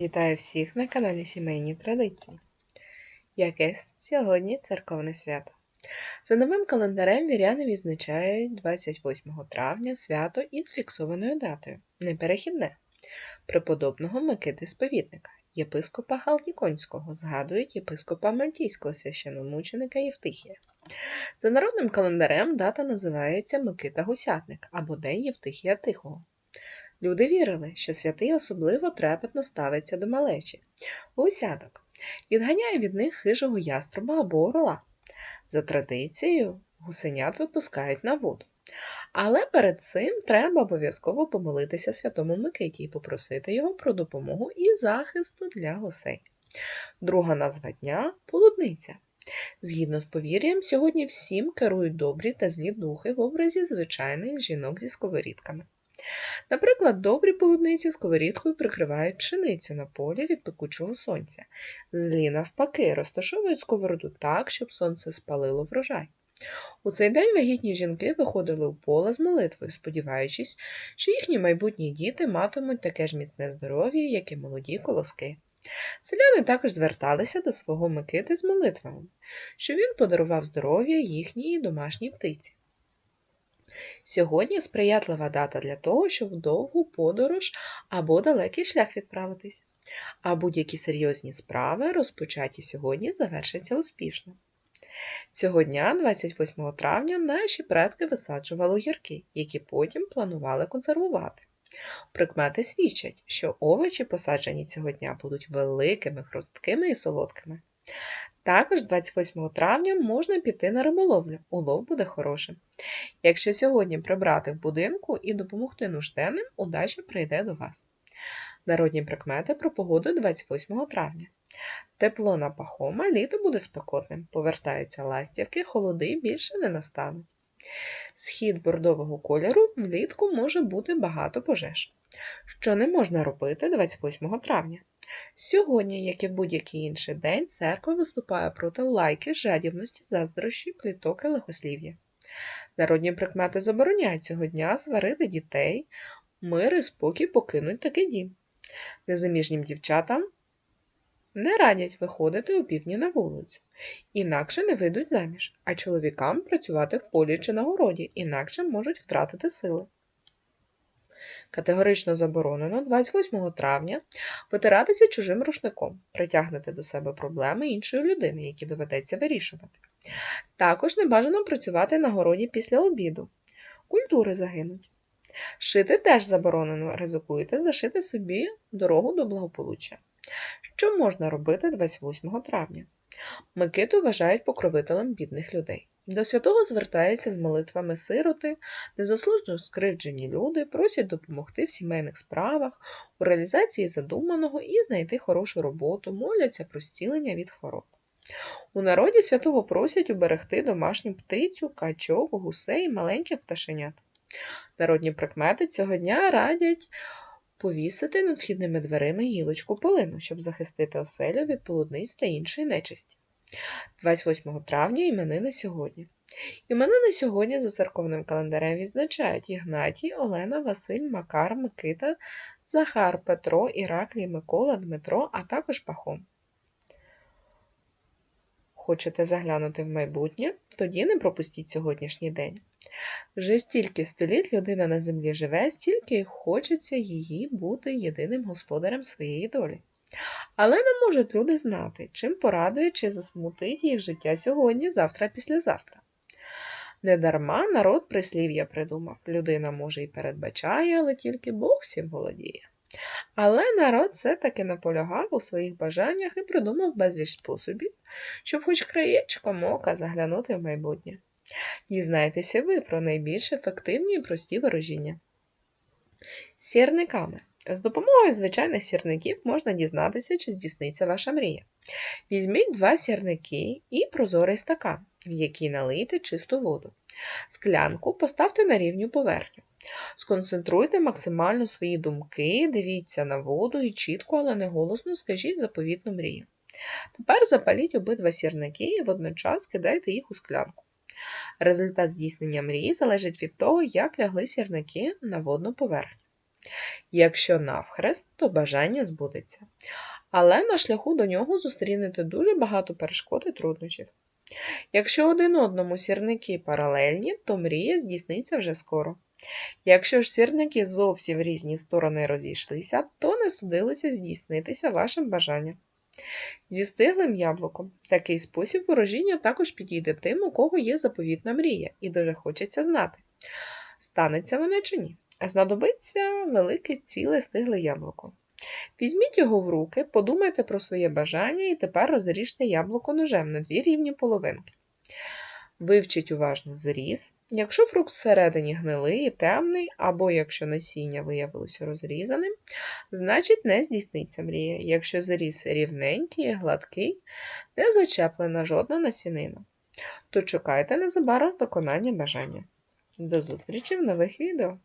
Вітаю всіх на каналі Сімейні Традиції. Яке сьогодні церковне свято? За новим календарем віряни відзначають 28 травня свято із фіксованою датою, неперехідне, преподобного Микити Сповідника, єпископа Галдіконського, згадують єпископа Мальтійського священомученика Євтихія. За народним календарем дата називається Микита Гусятник або День Євтихія Тихого. Люди вірили, що святий особливо трепетно ставиться до малечі, гусяток, відганяє від них хижого яструба або орла. За традицією, гусенят випускають на воду. Але перед цим треба обов'язково помолитися святому Микиті і попросити його про допомогу і захисту для гусей. Друга назва дня полудниця. Згідно з повір'ям, сьогодні всім керують добрі та злі духи в образі звичайних жінок зі сковорідками. Наприклад, добрі полудниці сковорідкою прикривають пшеницю на полі від пекучого сонця. Злі, навпаки, розташовують сковороду так, щоб сонце спалило врожай. У цей день вагітні жінки виходили у поле з молитвою, сподіваючись, що їхні майбутні діти матимуть таке ж міцне здоров'я, як і молоді колоски. Селяни також зверталися до свого Микити з молитвами, що він подарував здоров'я їхній домашній птиці. Сьогодні сприятлива дата для того, щоб в довгу подорож або далекий шлях відправитись, а будь-які серйозні справи, розпочаті сьогодні, завершаться успішно. Цього дня, 28 травня, наші предки висаджували огірки, які потім планували консервувати. Прикмети свідчать, що овочі, посаджені цього дня, будуть великими, хрусткими і солодкими. Також 28 травня можна піти на риболовлю, улов буде хорошим. Якщо сьогодні прибрати в будинку і допомогти нужденним, удача прийде до вас. Народні прикмети про погоду 28 травня. Тепло на пахома, літо буде спекотним, повертаються ластівки, холоди більше не настануть. Схід бордового кольору влітку може бути багато пожеж. Що не можна робити 28 травня? Сьогодні, як і в будь-який інший день, церква виступає проти лайки, жадібності, заздрощі, пліток і лихослів'я. Народні прикмети забороняють цього дня сварити дітей, мир і спокій покинуть такий дім. Незаміжнім дівчатам не радять виходити у півдні на вулицю, інакше не вийдуть заміж, а чоловікам працювати в полі чи на городі, інакше можуть втратити сили. Категорично заборонено 28 травня витиратися чужим рушником, притягнути до себе проблеми іншої людини, які доведеться вирішувати. Також не бажано працювати на городі після обіду. Культури загинуть. Шити теж заборонено, ризикуєте зашити собі дорогу до благополуччя. Що можна робити 28 травня? Микиту вважають покровителем бідних людей. До святого звертаються з молитвами сироти, незаслужено скривджені люди, просять допомогти в сімейних справах, у реалізації задуманого і знайти хорошу роботу, моляться про зцілення від хвороб. У народі святого просять уберегти домашню птицю, качок, гусей, маленьких пташенят. Народні прикмети цього дня радять повісити над вхідними дверима гілочку полину, щоб захистити оселю від полудниць та іншої нечисті. 28 травня іменини сьогодні. Іменини сьогодні за церковним календарем відзначають Ігнатій, Олена, Василь, Макар, Микита, Захар, Петро, Іраклій, Микола, Дмитро, а також Пахом. Хочете заглянути в майбутнє? Тоді не пропустіть сьогоднішній день. Вже стільки століт людина на землі живе, стільки хочеться її бути єдиним господарем своєї долі. Але не можуть люди знати, чим порадує чи засмутить їх життя сьогодні, завтра, післязавтра. Недарма народ прислів'я придумав людина, може, і передбачає, але тільки Бог всім володіє. Але народ все-таки наполягав у своїх бажаннях і придумав безліч способів, щоб хоч краєчком ока заглянути в майбутнє. Дізнайтеся ви про найбільш ефективні і прості ворожіння. Сірниками. З допомогою звичайних сірників можна дізнатися, чи здійсниться ваша мрія. Візьміть два сірники і прозорий стакан, в який налийте чисту воду. Склянку поставте на рівню поверхню. Сконцентруйте максимально свої думки, дивіться на воду і чітко, але не голосно скажіть заповітну мрію. Тепер запаліть обидва сірники і водночас кидайте їх у склянку. Результат здійснення мрії залежить від того, як лягли сірники на водну поверхню. Якщо навхрест, то бажання збудеться. Але на шляху до нього зустрінете дуже багато перешкод і труднощів. Якщо один одному сірники паралельні, то мрія здійсниться вже скоро. Якщо ж сірники зовсім в різні сторони розійшлися, то не судилося здійснитися вашим бажанням. Зі стиглим яблуком такий спосіб ворожіння також підійде тим, у кого є заповітна мрія, і дуже хочеться знати, станеться вона чи ні. Знадобиться велике ціле стигле яблуко. Візьміть його в руки, подумайте про своє бажання і тепер розріжте яблуко ножем на дві рівні половинки. Вивчіть уважно зріз. Якщо фрукт всередині гнилий і темний, або якщо насіння виявилося розрізаним, значить не здійсниться мрія. Якщо зріз рівненький гладкий, не зачеплена жодна насінина, то чекайте незабаром виконання бажання. До зустрічі в нових відео!